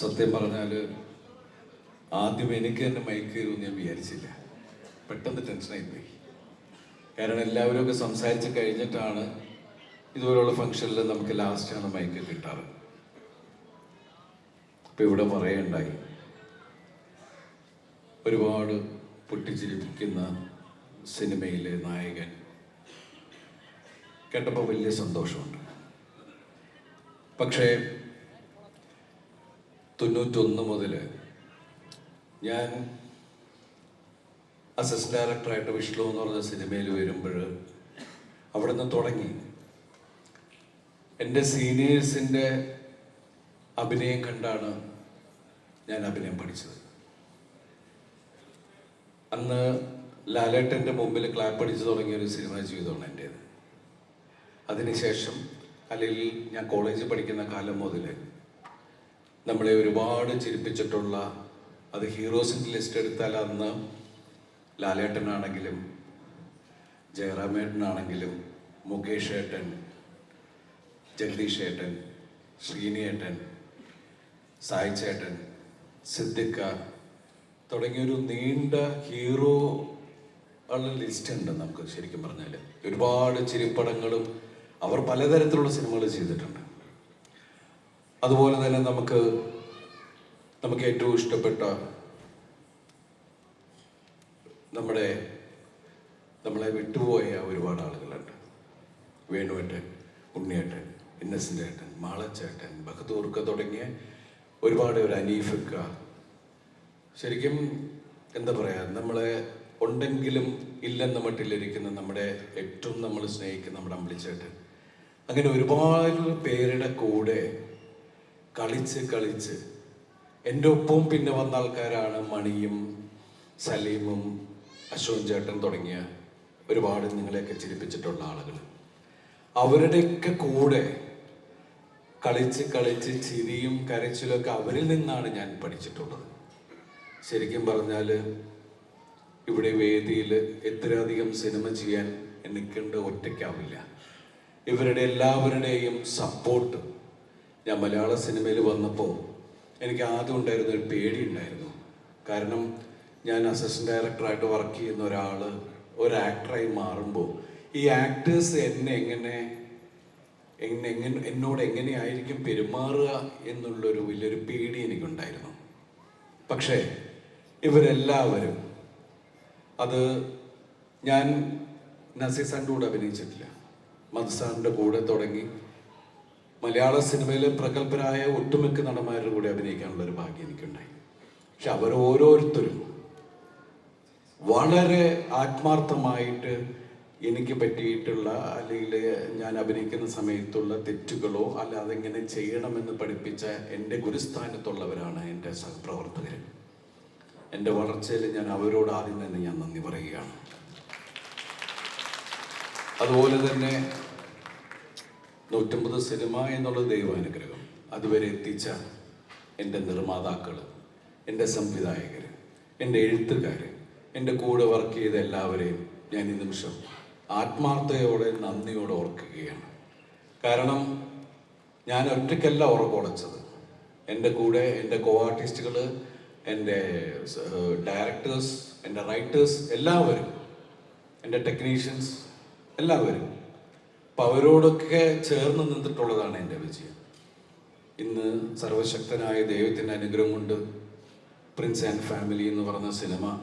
സത്യം പറഞ്ഞാൽ ആദ്യം എനിക്ക് തന്നെ മൈക്ക് തരുമെന്ന് ഞാൻ വിചാരിച്ചില്ല. പെട്ടെന്ന് ടെൻഷനായി പോയി കാരണം എല്ലാവരും ഒക്കെ സംസാരിച്ച് കഴിഞ്ഞിട്ടാണ് ഇതുപോലുള്ള ഫംഗ്ഷനിൽ നമുക്ക് ലാസ്റ്റാണ് മൈക്ക് കിട്ടാറ്. ഇപ്പം ഇവിടെ പറയുണ്ടായി. ഒരുപാട് പൊട്ടിച്ചിരിപ്പിക്കുന്ന സിനിമയിലെ നായകൻ കേട്ടപ്പോൾ വലിയ സന്തോഷമുണ്ട്. പക്ഷേ തൊണ്ണൂറ്റൊന്ന് മുതൽ ഞാൻ അസിസ്റ്റന്റ് ഡയറക്ടറായിട്ട് വിഷ്ണു എന്ന് പറഞ്ഞ സിനിമയിൽ വരുമ്പോൾ അവിടെ നിന്ന് തുടങ്ങി. എന്റെ സീനിയേഴ്സിന്റെ അഭിനയം കണ്ടാണ് ഞാൻ അഭിനയം പഠിച്ചത്. അന്ന് ലാലേട്ടന്റെ മുമ്പിൽ ക്ലാപ്പ് അടിച്ചു തുടങ്ങിയ ഒരു സിനിമ ജീവിതമാണ് എന്റേത്. അതിനുശേഷം അല്ലെങ്കിൽ ഞാൻ കോളേജിൽ പഠിക്കുന്ന കാലം മുതൽ നമ്മളെ ഒരുപാട് ചിരിപ്പിച്ചിട്ടുള്ള അത് ഹീറോസിന്റെ ലിസ്റ്റ് എടുത്താൽ അന്ന് ലാലേട്ടനാണെങ്കിലും ജയറാമേട്ടനാണെങ്കിലും മുകേഷ് ഏട്ടൻ ജഗദീഷ് ഏട്ടൻ ശ്രീനിയേട്ടൻ സായി ചേട്ടൻ സിദ്ദിഖ തുടങ്ങിയൊരു നീണ്ട ഹീറോ ഉള്ള ലിസ്റ്റ് ഉണ്ട് നമുക്ക് ശരിക്കും പറഞ്ഞാൽ ഒരുപാട് ചിരിപ്പടങ്ങളും അവർ പലതരത്തിലുള്ള സിനിമകൾ ചെയ്തിട്ടുണ്ട്. അതുപോലെ തന്നെ നമുക്ക് നമുക്ക് ഏറ്റവും ഇഷ്ടപ്പെട്ട നമ്മുടെ നമ്മളെ വിട്ടുപോയ ഒരുപാട് ആളുകളുണ്ട്. വേണുവേട്ടൻ ഉണ്ണിയേട്ടൻ ഇന്നസെന്റ് ഏട്ടൻ മാളച്ചേട്ടൻ ബഹദൂർക്ക തുടങ്ങിയ ഒരുപാട് ഒരു അനീഫക്ക. ശരിക്കും എന്താ പറയുക നമ്മളെ ഉണ്ടെങ്കിലും ഇല്ലെന്ന മട്ടിലിരിക്കുന്ന നമ്മുടെ ഏറ്റവും നമ്മൾ സ്നേഹിക്കുന്ന നമ്മുടെ അമ്പിളിച്ചേട്ടൻ. അങ്ങനെ ഒരുപാട് പേരുടെ കൂടെ കളിച്ച് കളിച്ച്. എന്റെ ഒപ്പവും പിന്നെ വന്ന ആൾക്കാരാണ് മണിയും സലീമും അശോക് ചേട്ടൻ തുടങ്ങിയ ഒരുപാട് നിങ്ങളെയൊക്കെ ചിരിപ്പിച്ചിട്ടുള്ള ആളുകൾ. അവരുടെയൊക്കെ കൂടെ കളിച്ച് കളിച്ച് ചിരിയും കരച്ചിലൊക്കെ അവരിൽ നിന്നാണ് ഞാൻ പഠിച്ചിട്ടുള്ളത്. ശരിക്കും പറഞ്ഞാൽ ഇവിടെ വേദിയിൽ എത്രയധികം സിനിമ ചെയ്യാൻ എനിക്കുണ്ട് ഒറ്റയ്ക്കാവില്ല. ഇവരുടെ എല്ലാവരുടെയും സപ്പോർട്ട് ഞാൻ മലയാള സിനിമയിൽ വന്നപ്പോൾ എനിക്ക് ആദ്യം ഉണ്ടായിരുന്ന ഒരു പേടി ഉണ്ടായിരുന്നു. കാരണം ഞാൻ അസിസ്റ്റന്റ് ഡയറക്ടറായിട്ട് വർക്ക് ചെയ്യുന്ന ഒരാൾ ഒരു ആക്ടറായി മാറുമ്പോൾ ഈ ആക്ടേഴ്സ് എന്നെ എങ്ങനെ എങ്ങനെ എങ്ങനെ എന്നോട് എങ്ങനെയായിരിക്കും പെരുമാറുക എന്നുള്ളൊരു വലിയൊരു പേടി എനിക്കുണ്ടായിരുന്നു. പക്ഷേ ഇവരെല്ലാവരും അത് ഞാൻ നസീസാന്റെ കൂടെ അഭിനയിച്ചിട്ടില്ല. മധുസാറിന്റെ കൂടെ തുടങ്ങി. മലയാള സിനിമയിലെ പ്രഗത്ഭരായ ഒട്ടുമിക്ക നടന്മാരുടെ കൂടെ അഭിനയിക്കാനുള്ള ഒരു ഭാഗ്യം എനിക്കുണ്ടായി. പക്ഷെ അവർ ഓരോരുത്തരും വളരെ ആത്മാർത്ഥമായിട്ട് എനിക്ക് പറ്റിയിട്ടുള്ള അല്ലെങ്കിൽ ഞാൻ അഭിനയിക്കുന്ന സമയത്തുള്ള തെറ്റുകളോ അല്ല അതെങ്ങനെ ചെയ്യണമെന്ന് പഠിപ്പിച്ച എന്റെ ഗുരുസ്ഥാനത്തുള്ളവരാണ് എന്റെ സഹപ്രവർത്തകർ. എന്റെ വളർച്ചയിൽ ഞാൻ അവരോട് ആദ്യം തന്നെ ഞാൻ നന്ദി പറയുകയാണ്. അതുപോലെ തന്നെ നൂറ്റമ്പത് സിനിമ എന്നുള്ള ദൈവാനുഗ്രഹം അതുവരെ എത്തിച്ച എന്റെ നിർമ്മാതാക്കൾ എന്റെ സംവിധായകർ എന്റെ എഴുത്തുകാർ എന്റെ കൂടെ വർക്ക് ചെയ്ത എല്ലാവരെയും ഞാൻ ഈ നിമിഷം ആത്മാർത്ഥതയോടെ നന്ദിയോടെ ഓർക്കുകയാണ്. കാരണം ഞാൻ ഒറ്റയ്ക്കല്ല ഉറക്കുടച്ചത് എന്റെ കൂടെ എന്റെ കോ ആർട്ടിസ്റ്റുകൾ എന്റെ ഡയറക്ടേഴ്സ് എന്റെ റൈറ്റേഴ്സ് എല്ലാവരും എന്റെ ടെക്നീഷ്യൻസ് എല്ലാവരും അപ്പം അവരോടൊക്കെ ചേർന്ന് നിന്നിട്ടുള്ളതാണ് എന്റെ വിജയം. ഇന്ന് സർവശക്തനായ ദൈവത്തിന്റെ അനുഗ്രഹം കൊണ്ട് പ്രിൻസ് ആൻഡ് ഫാമിലി എന്ന് പറഞ്ഞ സിനിമ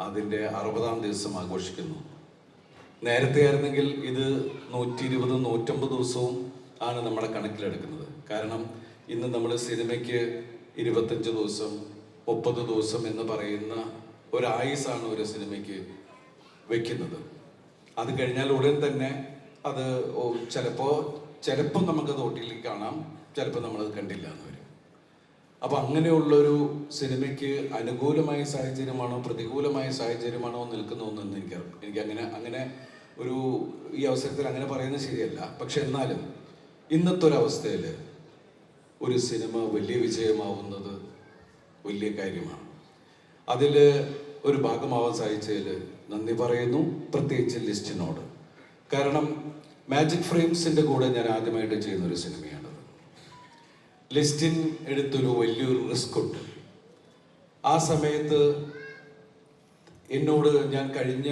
അതിന്റെ അറുപതാം ദിവസം ആഘോഷിക്കുന്നു. നേരത്തെ ആയിരുന്നെങ്കിൽ ഇത് നൂറ്റി ഇരുപത് നൂറ്റമ്പത് ദിവസവും ആണ് നമ്മുടെ കണക്കിലെടുക്കുന്നത്. കാരണം ഇന്ന് നമ്മൾ സിനിമയ്ക്ക് ഇരുപത്തഞ്ച് ദിവസം മുപ്പത് ദിവസം എന്ന് പറയുന്ന ഒരു ഒരായുസാണ് ഒരു സിനിമയ്ക്ക് വെക്കുന്നത്. അത് കഴിഞ്ഞാൽ ഉടൻ തന്നെ അത് ചിലപ്പോൾ ചിലപ്പോൾ നമുക്ക് ഒ ടി കാണാം ചിലപ്പോൾ നമ്മളത് കണ്ടില്ല എന്ന് വരും. അപ്പൊ അങ്ങനെയുള്ളൊരു സിനിമയ്ക്ക് അനുകൂലമായ സാഹചര്യമാണോ പ്രതികൂലമായ സാഹചര്യമാണോ നിൽക്കുന്നതെന്ന് എനിക്ക് എനിക്ക് അങ്ങനെ അങ്ങനെ ഒരു ഈ അവസരത്തിൽ അങ്ങനെ പറയുന്നത് ശരിയല്ല. പക്ഷെ എന്നാലും ഇന്നത്തെ ഒരു അവസ്ഥയിൽ ഒരു സിനിമ വലിയ വിജയമാവുന്നത് വലിയ കാര്യമാണ്. അതിൽ ഒരു ഭാഗമാവാൻ സാധിച്ചതിൽ നന്ദി പറയുന്നു. പ്രത്യേകിച്ച് ലിസ്റ്റിനോട്. കാരണം മാജിക് ഫ്രെയിംസിന്റെ കൂടെ ഞാൻ ആദ്യമായിട്ട് ചെയ്യുന്ന ഒരു സിനിമയാണത്. ലിസ്റ്റിൻ എടുത്തൊരു വലിയൊരു റിസ്ക് ഉണ്ട്. ആ സമയത്ത് എന്നോട് ഞാൻ കഴിഞ്ഞ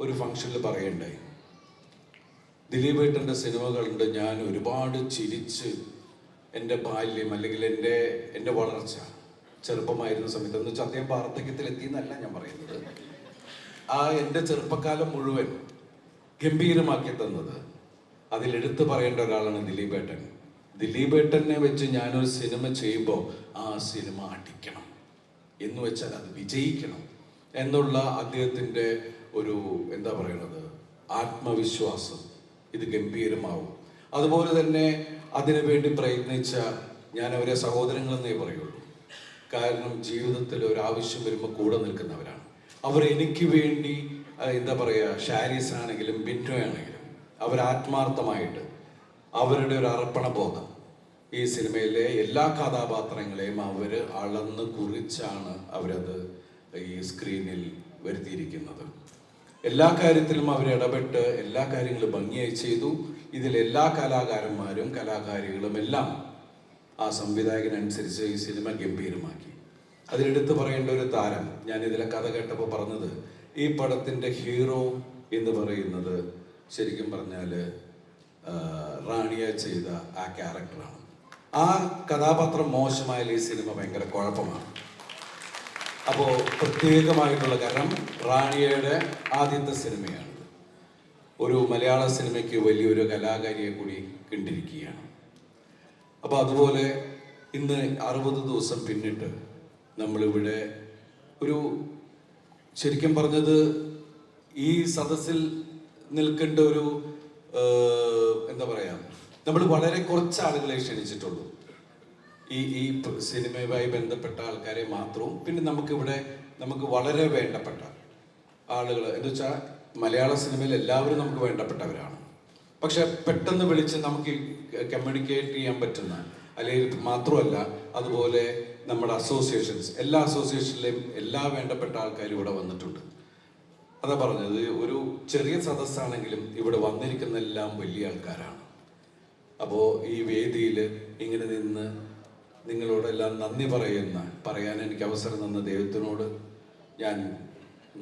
ഒരു ഫംഗ്ഷനിൽ പറയണ്ടായി ദിലീപ് ഏട്ടന്റെ സിനിമകളുണ്ട് ഞാൻ ഒരുപാട് ചിരിച്ച് എന്റെ ബാല്യം അല്ലെങ്കിൽ എന്റെ എന്റെ വളർച്ച ചെറുപ്പമായിരുന്ന സമയത്ത് എന്ന് വെച്ചാൽ അദ്ദേഹം വാർദ്ധക്യത്തിലെത്തി എന്നല്ല ഞാൻ പറയുന്നത്. ആ എന്റെ ചെറുപ്പക്കാലം മുഴുവൻ ഗംഭീരമാക്കി തന്നത്. എടുത്തു പറയേണ്ട ഒരാളാണ് ദിലീപ് ഏട്ടൻ ദിലീപ് ഏട്ടനെ വെച്ച് ഞാനൊരു സിനിമ ചെയ്യുമ്പോൾ ആ സിനിമ അടിക്കണം. എന്ന് വെച്ചാൽ അത് വിജയിക്കണം എന്നുള്ള അദ്ദേഹത്തിന്റെ ഒരു എന്താ പറയണത് ആത്മവിശ്വാസം. ഇത് ഗംഭീരമാവും. അതുപോലെ തന്നെ അതിനു വേണ്ടി പ്രയത്നിച്ച ഞാൻ അവരെ സഹോദരങ്ങളെന്നേ പറയുള്ളൂ. കാരണം ജീവിതത്തിൽ ഒരു ആവശ്യം വരുമ്പോൾ കൂടെ നിൽക്കുന്നവരാണ്. അവർ എനിക്ക് വേണ്ടി എന്താ പറയുക ആണെങ്കിലും അവർ ആത്മാർത്ഥമായിട്ട് അവരുടെ ഒരു അർപ്പണ ബോധം ഈ സിനിമയിലെ എല്ലാ കഥാപാത്രങ്ങളെയും അവർ അളന്ന് കുറിച്ചാണ് അവരത് ഈ സ്ക്രീനിൽ വരുത്തിയിരിക്കുന്നത്. എല്ലാ കാര്യത്തിലും അവർ ഇടപെട്ട് എല്ലാ കാര്യങ്ങളും ഭംഗിയായി ചെയ്തു. ഇതിൽ എല്ലാ കലാകാരന്മാരും കലാകാരികളും എല്ലാം ആ സംവിധായകനനുസരിച്ച് ഈ സിനിമ ഗംഭീരമാക്കി. അതിലെടുത്ത് പറയേണ്ട ഒരു താരം ഞാൻ ഇതിലെ കഥ കേട്ടപ്പോൾ പറഞ്ഞത് ഈ പടത്തിന്റെ ഹീറോ എന്ന് പറയുന്നത് ശരിക്കും പറഞ്ഞാൽ റാണിയ ചെയ്ത ആ ക്യാരക്ടറാണ്. ആ കഥാപാത്രം മോശമായാൽ ഈ സിനിമ ഭയങ്കര കുഴപ്പമാണ്. അപ്പോൾ പ്രത്യേകമായിട്ടുള്ള കാരണം റാണിയയുടെ ആദ്യത്തെ സിനിമയാണ്. ഒരു മലയാള സിനിമയ്ക്ക് വലിയൊരു കലാകാരിയെ കൂടി കണ്ടിരിക്കുകയാണ്. അപ്പോൾ അതുപോലെ ഇന്ന് അറുപത് ദിവസം പിന്നിട്ട് നമ്മളിവിടെ ഒരു ശരിക്കും പറഞ്ഞത് ഈ സദസ്സിൽ നിൽക്കേണ്ട ഒരു എന്താ പറയാ നമ്മൾ വളരെ കുറച്ച് ആളുകളെ ക്ഷണിച്ചിട്ടുള്ളൂ. ഈ ഈ സിനിമയുമായി ബന്ധപ്പെട്ട ആൾക്കാരെ മാത്രവും പിന്നെ നമുക്കിവിടെ നമുക്ക് വളരെ വേണ്ടപ്പെട്ട ആളുകൾ എന്ന് വെച്ചാൽ മലയാള സിനിമയിൽ എല്ലാവരും നമുക്ക് വേണ്ടപ്പെട്ടവരാണ്. പക്ഷെ പെട്ടെന്ന് വിളിച്ച് നമുക്ക് കമ്മ്യൂണിക്കേറ്റ് ചെയ്യാൻ പറ്റുന്ന അല്ലെങ്കിൽ മാത്രമല്ല അതുപോലെ നമ്മുടെ അസോസിയേഷൻസ് എല്ലാ അസോസിയേഷനിലെയും എല്ലാ വേണ്ടപ്പെട്ട ആൾക്കാരും ഇവിടെ വന്നിട്ടുണ്ട്. അതാ പറഞ്ഞത് ഒരു ചെറിയ സദസ്സാണെങ്കിലും ഇവിടെ വന്നിരിക്കുന്ന എല്ലാം വലിയ ആൾക്കാരാണ്. അപ്പോൾ ഈ വേദിയിൽ ഇങ്ങനെ നിന്ന് നിങ്ങളോടെല്ലാം നന്ദി പറയുന്ന പറയാൻ എനിക്ക് അവസരം തന്ന ദൈവത്തിനോട് ഞാൻ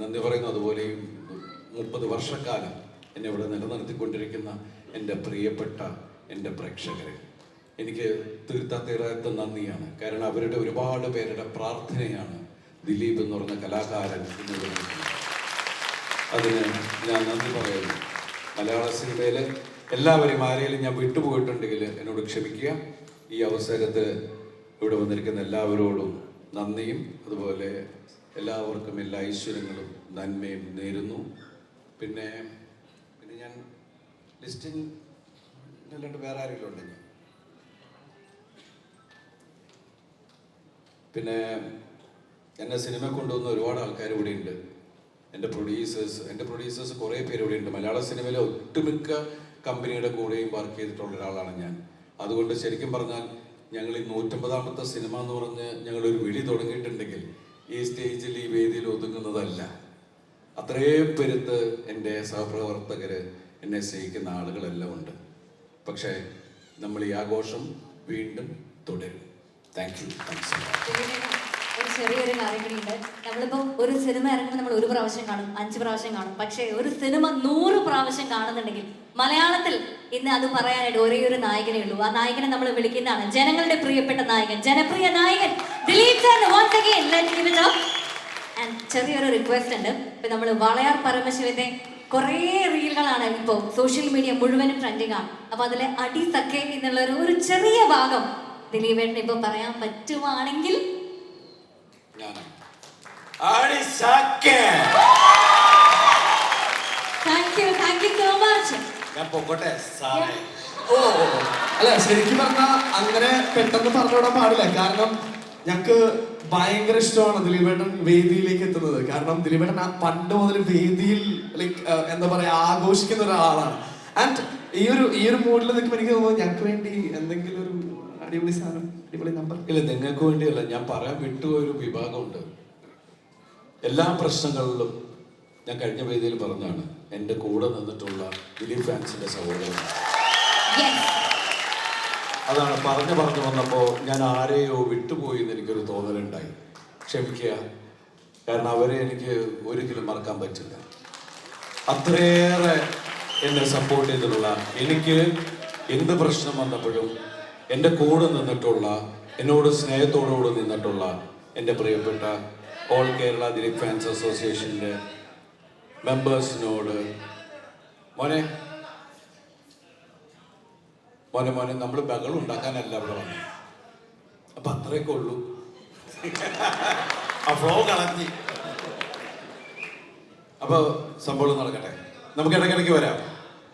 നന്ദി പറയുന്നു. അതുപോലെ ഈ മുപ്പത് വർഷക്കാലം എന്നെ ഇവിടെ നിലനിർത്തിക്കൊണ്ടിരിക്കുന്ന എന്റെ പ്രിയപ്പെട്ട എന്റെ പ്രേക്ഷകരെ. എനിക്ക് തീർത്താ തീരാത്ത നന്ദിയാണ്. കാരണം അവരുടെ ഒരുപാട് പേരുടെ പ്രാർത്ഥനയാണ് ദിലീപ് എന്ന് പറഞ്ഞ കലാകാരൻ എന്ന് പറയുന്നത്. അതിന് ഞാൻ നന്ദി പറയുന്നു. മലയാള സിനിമയിലെ എല്ലാവരെയും ആരെയും ഞാൻ വിട്ടുപോയിട്ടുണ്ടെങ്കിൽ എന്നോട് ക്ഷമിക്കുക. ഈ അവസരത്തിൽ ഇവിടെ വന്നിരിക്കുന്ന എല്ലാവരോടും നന്ദിയും അതുപോലെ എല്ലാവർക്കും എല്ലാ ഐശ്വര്യങ്ങളും നന്മയും നേരുന്നു. പിന്നെ പിന്നെ ഞാൻ ലിസ്റ്റിൽ വേറെ ആരെങ്കിലും ഉണ്ടെങ്കിൽ പിന്നെ എന്നെ സിനിമ കൊണ്ടുവന്ന ഒരുപാട് ആൾക്കാർ ഇവിടെ ഉണ്ട് എന്റെ പ്രൊഡ്യൂസേഴ്സ് എന്റെ പ്രൊഡ്യൂസേഴ്സ് കുറേ പേര് ഇവിടെ ഉണ്ട് മലയാള സിനിമയിലെ ഒട്ടുമിക്ക കമ്പനിയുടെ കൂടെയും വർക്ക് ചെയ്തിട്ടുള്ള ഒരാളാണ് ഞാൻ. അതുകൊണ്ട് ശരിക്കും പറഞ്ഞാൽ ഞങ്ങൾ ഈ നൂറ്റമ്പതാമത്തെ സിനിമ എന്ന് പറഞ്ഞ് ഞങ്ങളൊരു വിളി തുടങ്ങിയിട്ടുണ്ടെങ്കിൽ ഈ സ്റ്റേജിൽ ഈ വേദിയിൽ ഒതുങ്ങുന്നതല്ല. അത്രയും പെരുത്ത് എന്റെ സഹപ്രവർത്തകർ എന്നെ സ്നേഹിക്കുന്ന ആളുകളെല്ലാം ഉണ്ട്. പക്ഷേ നമ്മൾ ഈ ആഘോഷം വീണ്ടും തുടരും. താങ്ക് യു ഒരു ചെറിയൊരു കാര്യം കൂടിയുണ്ട് നമ്മളിപ്പോ ഒരു സിനിമ ഇറങ്ങുമ്പോൾ നമ്മൾ ഒരു പ്രാവശ്യം കാണും അഞ്ച് പ്രാവശ്യം കാണും. പക്ഷേ ഒരു സിനിമ നൂറ് പ്രാവശ്യം കാണുന്നുണ്ടെങ്കിൽ മലയാളത്തിൽ ഇന്ന് അത് പറയാനായിട്ട് ഒരേ ഒരു നായകനേ ഉള്ളൂ. ആ നായകനെ നമ്മൾ വിളിക്കുന്നതാണ് ജനങ്ങളുടെ പ്രിയപ്പെട്ട നായകൻ ജനപ്രിയ നായകൻ ദിലീപ് ചെറിയൊരു റിക്വസ്റ്റ് ഉണ്ട്. ഇപ്പൊ നമ്മൾ വളയാർ പരമശിവന്റെ കുറേ റീലുകളാണ് ഇപ്പോ സോഷ്യൽ മീഡിയ മുഴുവനും ട്രെൻഡിങ് ആണ്. അപ്പൊ അതിലെ അടി തക്കേ എന്നുള്ള ഒരു ചെറിയ ഭാഗം ദിലീപേട്ടൻ ഇപ്പൊ പറയാൻ പറ്റുവാണെങ്കിൽ. അല്ല ശരിക്കും പറഞ്ഞാൽ അങ്ങനെ പെട്ടെന്ന് പറഞ്ഞുവിടാൻ പാടില്ല. കാരണം ഞങ്ങക്ക് ഭയങ്കര ഇഷ്ടമാണ് ദിലീപേട്ടൻ വേദിയിലേക്ക് എത്തുന്നത്. കാരണം ദിലീപേട്ടൻ ആ പണ്ട് മുതൽ വേദിയിൽ ലൈക്ക് എന്താ പറയാ ആഘോഷിക്കുന്ന ഒരാളാണ്. ആൻഡ് ഈ ഒരു ഈ ഒരു മൂഡിൽ നിൽക്കുമ്പോൾ എനിക്ക് തോന്നുന്നു ഞങ്ങൾക്ക് വേണ്ടി എന്തെങ്കിലും ഒരു അടിപൊളി സാധനം അടിപൊളി നമ്പർ ഇല്ല നിങ്ങൾക്ക് വേണ്ടിയല്ല ഞാൻ പറയാൻ വിട്ടുപോയ ഒരു വിഭാഗമുണ്ട്. എല്ലാ പ്രശ്നങ്ങളിലും ഞാൻ കഴിഞ്ഞ വേദിയിൽ പറഞ്ഞാണ് എന്റെ കൂടെ നിന്നിട്ടുള്ള ദിലീപ് ഫാൻസിന്റെ സഹോദരൻ. യെസ് അതാണ് പറഞ്ഞു പറഞ്ഞു വന്നപ്പോൾ ഞാൻ ആരെയോ വിട്ടുപോയി എന്ന് എനിക്കൊരു തോന്നലുണ്ടായി. ക്ഷമിക്കുക കാരണം അവരെ എനിക്ക് ഒരിക്കലും മറക്കാൻ പറ്റില്ല. അത്രയേറെ എന്നെ സപ്പോർട്ട് ചെയ്തിട്ടുള്ള എനിക്ക് എന്ത് പ്രശ്നം വന്നപ്പോഴും എന്റെ കൂടെ നിന്നിട്ടുള്ള എന്നോട് സ്നേഹത്തോടുകൂടി നിന്നിട്ടുള്ള എന്റെ പ്രിയപ്പെട്ട ഓൾ കേരള ദിലീപ് ഫാൻസ് അസോസിയേഷന്റെ മെമ്പേഴ്സിനോട് മോനെ മോനെ മോനെ നമ്മൾ ബഹളം ഉണ്ടാക്കാനല്ല അവിടെ വന്നു. അപ്പൊ അത്രയൊക്കെ ഉള്ളൂ. ഫ്ലോ കളഞ്ഞി. അപ്പൊ സംഭവം നടക്കട്ടെ. നമുക്ക് ഇടയ്ക്കിടയ്ക്ക് വരാം.